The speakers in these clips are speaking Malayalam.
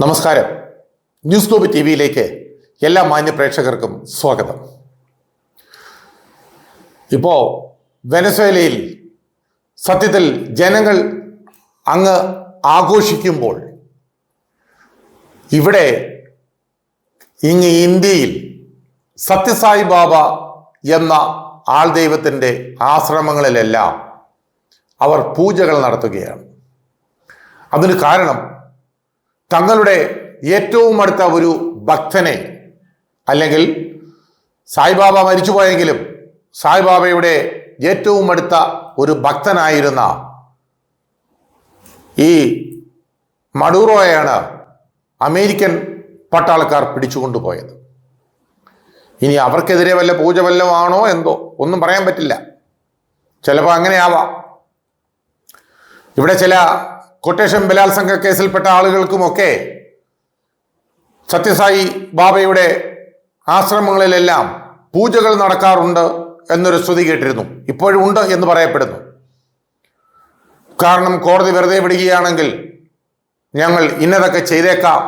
നമസ്കാരം. ന്യൂസ് ഗ്ലോബ് ടി വിയിലേക്ക് എല്ലാ മാന്യ പ്രേക്ഷകർക്കും സ്വാഗതം. ഇപ്പോൾ വെനസ്വേലയിൽ സത്യത്തിൽ ജനങ്ങൾ അങ്ങ് ആഘോഷിക്കുമ്പോൾ ഇവിടെ ഇങ്ങ് ഇന്ത്യയിൽ സത്യസായി ബാബ എന്ന ആൾ ദൈവത്തിന്റെ ആശ്രമങ്ങളിലെല്ലാം അവർ പൂജകൾ നടത്തുകയാണ്. അതിന് കാരണം തങ്ങളുടെ ഏറ്റവും അടുത്ത ഒരു ഭക്തനെ അല്ലെങ്കിൽ സായിബാബ മരിച്ചുപോയെങ്കിലും സായിബാബയുടെ ഏറ്റവും അടുത്ത ഒരു ഭക്തനായിരുന്ന ഈ മഡൂറോയാണ് അമേരിക്കൻ പട്ടാളക്കാർ പിടിച്ചുകൊണ്ടുപോയത്. ഇനി അവർക്കെതിരെ വല്ല പൂജ വല്ലമാണോ എന്തോ ഒന്നും പറയാൻ പറ്റില്ല. ചിലപ്പോൾ അങ്ങനെ ആവാം ഇവിടെ ചില കൊട്ടേഷൻ ബലാത്സംഗ കേസിൽപ്പെട്ട ആളുകൾക്കുമൊക്കെ സത്യസായി ബാബയുടെ ആശ്രമങ്ങളിലെല്ലാം പൂജകൾ നടക്കാറുണ്ട് എന്നൊരു സ്തുതി കേട്ടിരുന്നു. ഇപ്പോഴും ഉണ്ട് എന്ന് പറയപ്പെടുന്നു. കാരണം കോടതി വെറുതെ വിടുകയാണെങ്കിൽ ഞങ്ങൾ ഇന്നതൊക്കെ ചെയ്തേക്കാം.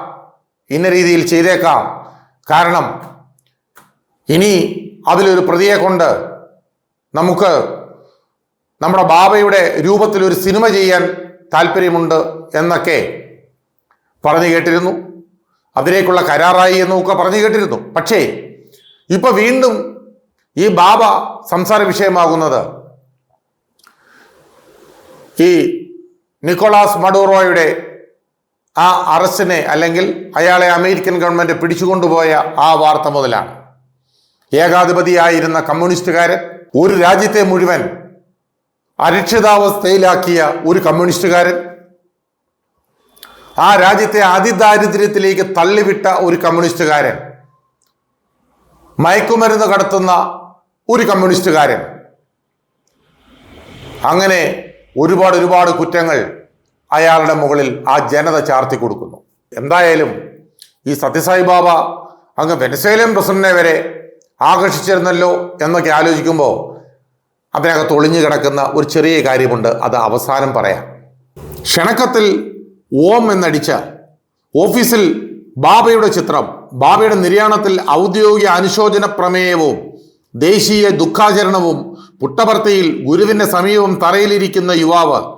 ഇന്ന രീതിയിൽ ചെയ്തേക്കാം. കാരണം ഇനി അതിലൊരു പ്രതിയെ കൊണ്ട് നമുക്ക് നമ്മുടെ ബാബയുടെ രൂപത്തിൽ ഒരു സിനിമ ചെയ്യാൻ താല്പര്യമുണ്ട് എന്നൊക്കെ പറഞ്ഞു കേട്ടിരുന്നു. അതിലേക്കുള്ള കരാറായി എന്നൊക്കെ പറഞ്ഞു കേട്ടിരുന്നു. പക്ഷേ ഇപ്പൊ വീണ്ടും ഈ ബാബ സംസാര വിഷയമാകുന്നത് ഈ നിക്കോളാസ് മഡൂറോയുടെ ആ അറസ്റ്റിനെ അല്ലെങ്കിൽ അയാളെ അമേരിക്കൻ ഗവൺമെന്റ് പിടിച്ചുകൊണ്ടുപോയ ആ വാർത്ത മുതലാണ്. ഏകാധിപതിയായിരുന്ന കമ്മ്യൂണിസ്റ്റുകാരൻ ഒരു രാജ്യത്തെ മുഴുവൻ അരക്ഷിതാവസ്ഥയിലാക്കിയ ഒരു കമ്മ്യൂണിസ്റ്റുകാരൻ ആ രാജ്യത്തെ അതിദാരിദ്ര്യത്തിലേക്ക് തള്ളിവിട്ട ഒരു കമ്മ്യൂണിസ്റ്റുകാരൻ. മയക്കുമരുന്ന് കടത്തുന്ന ഒരു കമ്മ്യൂണിസ്റ്റുകാരൻ. അങ്ങനെ ഒരുപാട് ഒരുപാട് കുറ്റങ്ങൾ അയാളുടെ മുകളിൽ ആ ജനത ചാർത്തി കൊടുക്കുന്നു. എന്തായാലും ഈ സത്യസായി ബാബ അങ്ങ് വെനസേലിയൻ പ്രസിഡന്റിനെ വരെ ആകർഷിച്ചിരുന്നല്ലോ എന്നൊക്കെ ആലോചിക്കുമ്പോൾ അതിനകത്ത് ഒളിഞ്ഞു കിടക്കുന്ന ഒരു ചെറിയ കാര്യമുണ്ട്. അത് അവസാനം പറയാം. ക്ഷണക്കത്തിൽ ഓം എന്നടിച്ച ഓഫീസിൽ ബാബയുടെ ചിത്രം ബാബയുടെ നിര്യാണത്തിൽ ഔദ്യോഗിക അനുശോചന പ്രമേയവും ദേശീയ ദുഃഖാചരണവും പുട്ടപർത്തിയിൽ ഗുരുവിന്റെ സമീപം തറയിലിരിക്കുന്ന യുവാവ്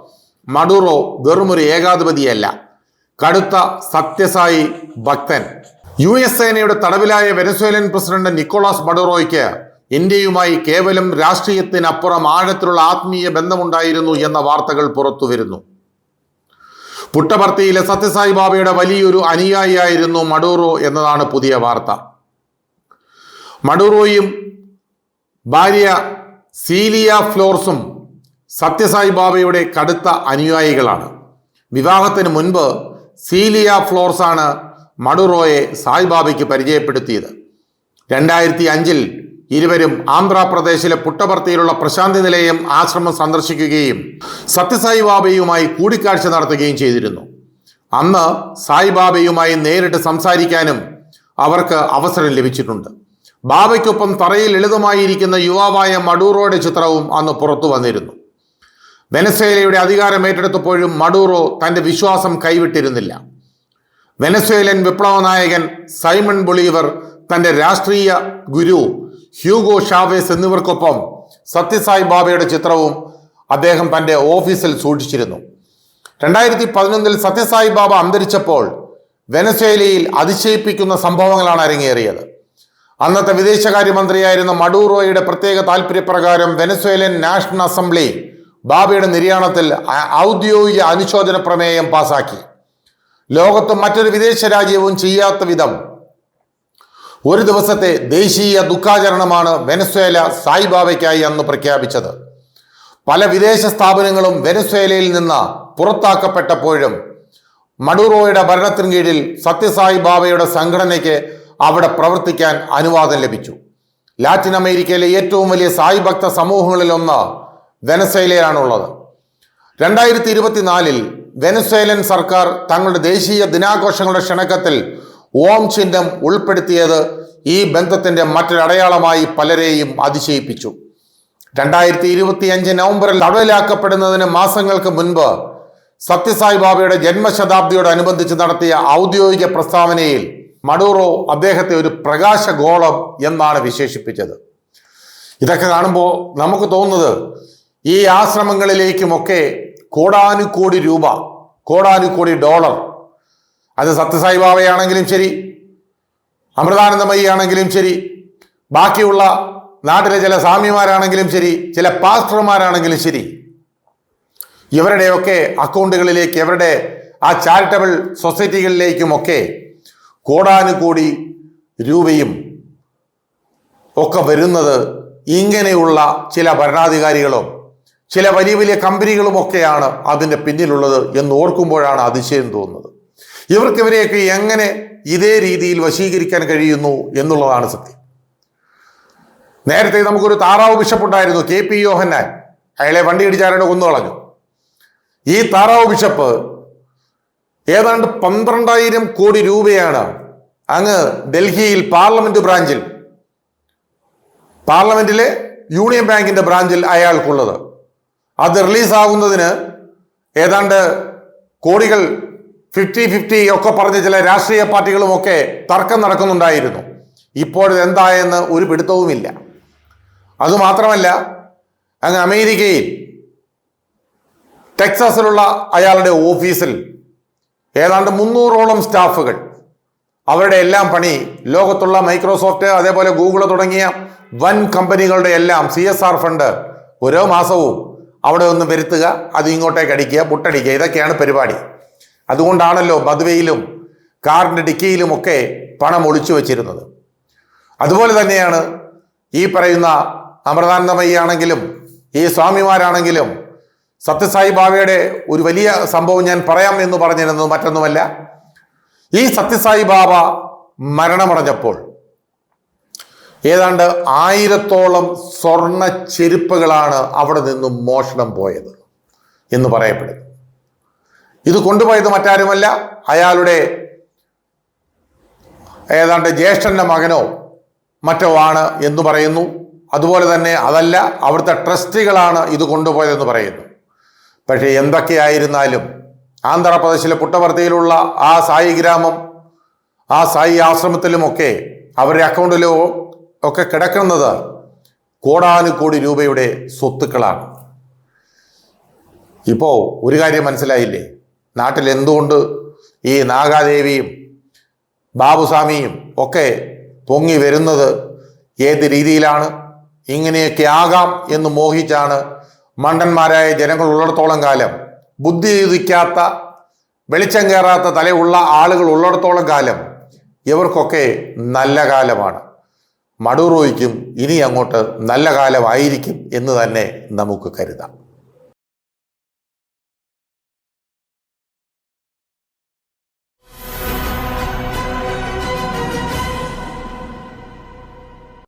മഡുറോ വെറുമൊരു ഏകാധിപതിയല്ല. കടുത്ത സത്യസായി ഭക്തൻ. യു എസ് സേനയുടെ തടവിലായ വെനസ്വേലൻ പ്രസിഡന്റ് നിക്കോളാസ് മഡുറോയ്ക്ക് ഇന്ത്യയുമായി കേവലം രാഷ്ട്രീയത്തിനപ്പുറം ആഴത്തിലുള്ള ആത്മീയ ബന്ധമുണ്ടായിരുന്നു എന്ന വാർത്തകൾ പുറത്തു വരുന്നു പുട്ടപർത്തിയിലെ സത്യസായി ബാബയുടെ വലിയൊരു അനുയായിയായിരുന്നു മഡൂറോ എന്നതാണ് പുതിയ വാർത്ത. മഡൂറോയും ഭാര്യ സീലിയ ഫ്ലോർസും സത്യസായി ബാബയുടെ കടുത്ത അനുയായികളാണ്. വിവാഹത്തിന് മുൻപ് സീലിയ ഫ്ലോർസാണ് മഡുറോയെ സായിബാബയ്ക്ക് പരിചയപ്പെടുത്തിയത്. രണ്ടായിരത്തി അഞ്ചിൽ ഇരുവരും ആന്ധ്രാപ്രദേശിലെ പുട്ടപർത്തിയിലുള്ള പ്രശാന്തി നിലയം ആശ്രമം സന്ദർശിക്കുകയും സത്യസായി ബാബയുമായി കൂടിക്കാഴ്ച നടത്തുകയും ചെയ്തിരുന്നു. അന്ന് സായിബാബയുമായി നേരിട്ട് സംസാരിക്കാനും അവർക്ക് അവസരം ലഭിച്ചിട്ടുണ്ട്. ബാബയ്ക്കൊപ്പം തറയിൽ ലളിതമായിരിക്കുന്ന യുവാവായ മഡൂറോയുടെ ചിത്രവും അന്ന് പുറത്തു വന്നിരുന്നു. വെനസ്വേലയുടെ അധികാരം ഏറ്റെടുത്തപ്പോഴും മഡൂറോ തന്റെ വിശ്വാസം കൈവിട്ടിരുന്നില്ല. വെനസ്വേലൻ വിപ്ലവ നായകൻ സൈമൺ ബൊളീവർ തന്റെ രാഷ്ട്രീയ ഗുരു ഹ്യൂഗോ ഷാവേസ് എന്നിവർക്കൊപ്പം സത്യസായി ബാബയുടെ ചിത്രവും അദ്ദേഹം തന്റെ ഓഫീസിൽ സൂക്ഷിച്ചിരുന്നു. രണ്ടായിരത്തി പതിനൊന്നിൽ സത്യസായി ബാബ അന്തരിച്ചപ്പോൾ വെനസ്വേലയിൽ അതിശയിപ്പിക്കുന്ന സംഭവങ്ങളാണ് അരങ്ങേറിയത്. അന്നത്തെ വിദേശകാര്യമന്ത്രിയായിരുന്ന മഡൂറോയുടെ പ്രത്യേക താല്പര്യപ്രകാരം വെനസ്വേലൻ നാഷണൽ അസംബ്ലി ബാബയുടെ നിര്യാണത്തിൽ ഔദ്യോഗിക അനുശോചന പ്രമേയം പാസാക്കി. ലോകത്ത് മറ്റൊരു വിദേശ രാജ്യവും ചെയ്യാത്ത വിധം ഒരു ദിവസത്തെ ദേശീയ ദുഃഖാചരണമാണ് വെനസ്വേല സായിബാബയ്ക്കായി അന്ന് പ്രഖ്യാപിച്ചത്. പല വിദേശ സ്ഥാപനങ്ങളും വെനസ്വേലയിൽ നിന്ന് പുറത്താക്കപ്പെട്ടപ്പോഴും മഡൂറോയുടെ ഭരണത്തിന് കീഴിൽ സത്യസായി ബാബയുടെ സംഘടനയ്ക്ക് അവിടെ പ്രവർത്തിക്കാൻ അനുവാദം ലഭിച്ചു. ലാറ്റിൻ അമേരിക്കയിലെ ഏറ്റവും വലിയ സായി ഭക്ത സമൂഹങ്ങളിലൊന്ന് വെനസ്വേലയിലാണുള്ളത് രണ്ടായിരത്തി ഇരുപത്തിനാലിൽ വെനസ്വേലൻ സർക്കാർ തങ്ങളുടെ ദേശീയ ദിനാഘോഷങ്ങളുടെ ക്ഷണക്കത്തിൽ ഓം ചിഹ്നം ഉൾപ്പെടുത്തിയത് ഈ ബന്ധത്തിന്റെ മറ്റൊരടയാളമായി പലരെയും അതിശയിപ്പിച്ചു. രണ്ടായിരത്തി ഇരുപത്തി അഞ്ച് നവംബറിൽ തടവിലാക്കപ്പെടുന്നതിന് മാസങ്ങൾക്ക് മുൻപ് സത്യസായി ബാബയുടെ ജന്മശതാബ്ദിയോടനുബന്ധിച്ച് നടത്തിയ ഔദ്യോഗിക പ്രസ്താവനയിൽ മഡൂറോ അദ്ദേഹത്തെ ഒരു പ്രകാശഗോളം എന്നാണ് വിശേഷിപ്പിച്ചത്. ഇതൊക്കെ കാണുമ്പോൾ നമുക്ക് തോന്നുന്നത് ഈ ആശ്രമങ്ങളിലേക്കുമൊക്കെ കോടാനുകോടി രൂപ കോടാനുകോടി ഡോളർ. അത് സത്യസായി ബാബയാണെങ്കിലും ശരി അമൃതാനന്ദമയി ആണെങ്കിലും ശരി. ബാക്കിയുള്ള നാട്ടിലെ ചില സ്വാമിമാരാണെങ്കിലും ശരി ചില പാസ്റ്റർമാരാണെങ്കിലും ശരി. ഇവരുടെയൊക്കെ അക്കൗണ്ടുകളിലേക്ക് ഇവരുടെ ആ ചാരിറ്റബിൾ സൊസൈറ്റികളിലേക്കുമൊക്കെ കോടാനുകോടി രൂപയും ഒക്കെ വരുന്നത് ഇങ്ങനെയുള്ള ചില ഭരണാധികാരികളും ചില വലിയ വലിയ കമ്പനികളുമൊക്കെയാണ് അതിന്റെ പിന്നിലുള്ളത് എന്ന് ഓർക്കുമ്പോഴാണ് അതിശയം തോന്നുന്നത്. ഇവർക്കിവരെയൊക്കെ എങ്ങനെ ഇതേ രീതിയിൽ വശീകരിക്കാൻ കഴിയുന്നു എന്നുള്ളതാണ് സത്യം. നേരത്തെ നമുക്കൊരു താറാവ് ബിഷപ്പ് ഉണ്ടായിരുന്നു കെ പി യോഹന്നാൻ. അയാളെ വണ്ടി ഇടിച്ചാരുടെ കൊന്നു കളഞ്ഞു. ഈ താറാവ് ബിഷപ്പ് ഏതാണ്ട് പന്ത്രണ്ടായിരം കോടി രൂപയാണ് അങ്ങ് ഡൽഹിയിൽ പാർലമെന്റ് ബ്രാഞ്ചിൽ പാർലമെന്റിലെ യൂണിയൻ ബാങ്കിന്റെ ബ്രാഞ്ചിൽ അയാൾക്കുള്ളത്. അത് റിലീസാകുന്നതിന് ഏതാണ്ട് കോടികൾ ഫിഫ്റ്റി ഫിഫ്റ്റി ഒക്കെ പറഞ്ഞ ചില രാഷ്ട്രീയ പാർട്ടികളുമൊക്കെ തർക്കം നടക്കുന്നുണ്ടായിരുന്നു. ഇപ്പോഴത് എന്തായെന്ന് ഒരു പിടുത്തവുമില്ല. അതുമാത്രമല്ല അങ്ങ് അമേരിക്കയിൽ ടെക്സാസിലുള്ള അയാളുടെ ഓഫീസിൽ ഏതാണ്ട് മുന്നൂറോളം സ്റ്റാഫുകൾ അവരുടെ എല്ലാം പണി ലോകത്തുള്ള മൈക്രോസോഫ്റ്റ് അതേപോലെ ഗൂഗിൾ തുടങ്ങിയ വൻ കമ്പനികളുടെ എല്ലാം സി എസ് ആർ ഫണ്ട് ഓരോ മാസവും അവിടെ ഒന്ന് വരുത്തുക അത് ഇങ്ങോട്ടേക്ക് അടിക്കുക പുട്ടടിക്കുക ഇതൊക്കെയാണ് പരിപാടി. അതുകൊണ്ടാണല്ലോ ബദ്വയിലും കാറിന്റെ ഡിക്കിയിലുമൊക്കെ പണം ഒളിച്ചു വച്ചിരുന്നത്. അതുപോലെ തന്നെയാണ് ഈ പറയുന്ന അമൃതാനന്ദമയി ആണെങ്കിലും ഈ സ്വാമിമാരാണെങ്കിലും സത്യസായി ബാബയുടെ ഒരു വലിയ സംഭവം ഞാൻ പറയാം എന്ന് പറഞ്ഞിരുന്നത് മറ്റൊന്നുമല്ല. ഈ സത്യസായി ബാബ മരണമടഞ്ഞപ്പോൾ ഏതാണ്ട് ആയിരത്തോളം സ്വർണ ചെരുപ്പുകളാണ് അവിടെ നിന്നും മോഷണം പോയത് എന്ന് പറയപ്പെടുന്നു. ഇത് കൊണ്ടുപോയത് മറ്റാരുമല്ല അയാളുടെ ഏതാണ്ട് ജ്യേഷ്ഠന്റെ മകനോ മറ്റോ ആണ് എന്ന് പറയുന്നു. അതുപോലെ തന്നെ അതല്ല അവിടുത്തെ ട്രസ്റ്റികളാണ് ഇത് കൊണ്ടുപോയതെന്ന് പറയുന്നു. പക്ഷേ എന്തൊക്കെയായിരുന്നാലും ആന്ധ്രാപ്രദേശിലെ പുട്ടവർത്തിയിലുള്ള ആ സായി ഗ്രാമം ആ സായി ആശ്രമത്തിലുമൊക്കെ അവരുടെ അക്കൗണ്ടിലോ ഒക്കെ കിടക്കുന്നത് കോടാനുകോടി രൂപയുടെ സ്വത്തുക്കളാണ്. ഇപ്പോൾ ഒരു കാര്യം മനസ്സിലായില്ലേ? നാട്ടിൽ എന്തുകൊണ്ട് ഈ നാഗാദേവിയും ബാബുസ്വാമിയും ഒക്കെ പൊങ്ങി വരുന്നത് ഏത് രീതിയിലാണ്? ഇങ്ങനെയൊക്കെ ആകാം എന്ന് മോഹിച്ചാണ് മണ്ടന്മാരായ ജനങ്ങൾ ഉള്ളിടത്തോളം കാലം ബുദ്ധി ഉദിക്കാത്ത വെളിച്ചം കയറാത്ത തലയുള്ള ആളുകൾ ഉള്ളിടത്തോളം കാലം ഇവർക്കൊക്കെ നല്ല കാലമാണ്. മടുറോയ്ക്കും ഇനി അങ്ങോട്ട് നല്ല കാലമായിരിക്കും എന്ന് തന്നെ നമുക്ക് കരുതാം.